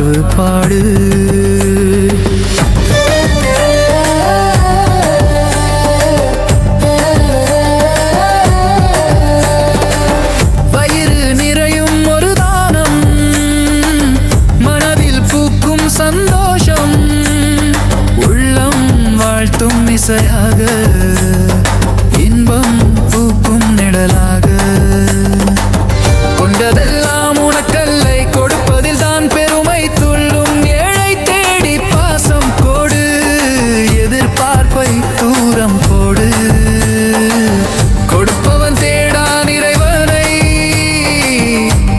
வாழ்வு பாடு. வயிறு நிறையும் ஒரு தானம் மனதில் பூக்கும் சந்தோஷம் உள்ளம் வாழ்த்தும் இசையாக. கொடுப்பவன் தேடான் இறைவனை.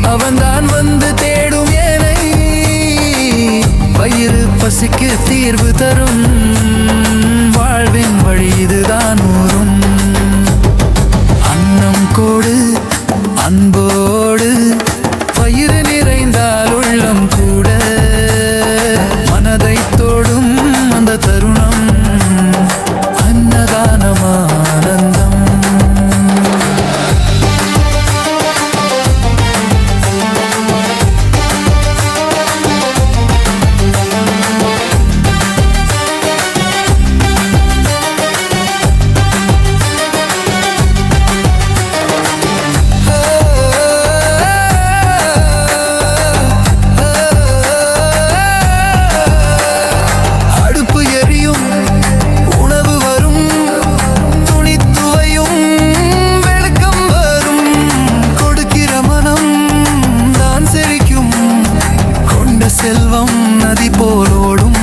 அவன்தான் வந்து தேடும் ஏனை. வயிறு பசிக்கு தீர்வு தரும். செல்வம் நதி போலோடும்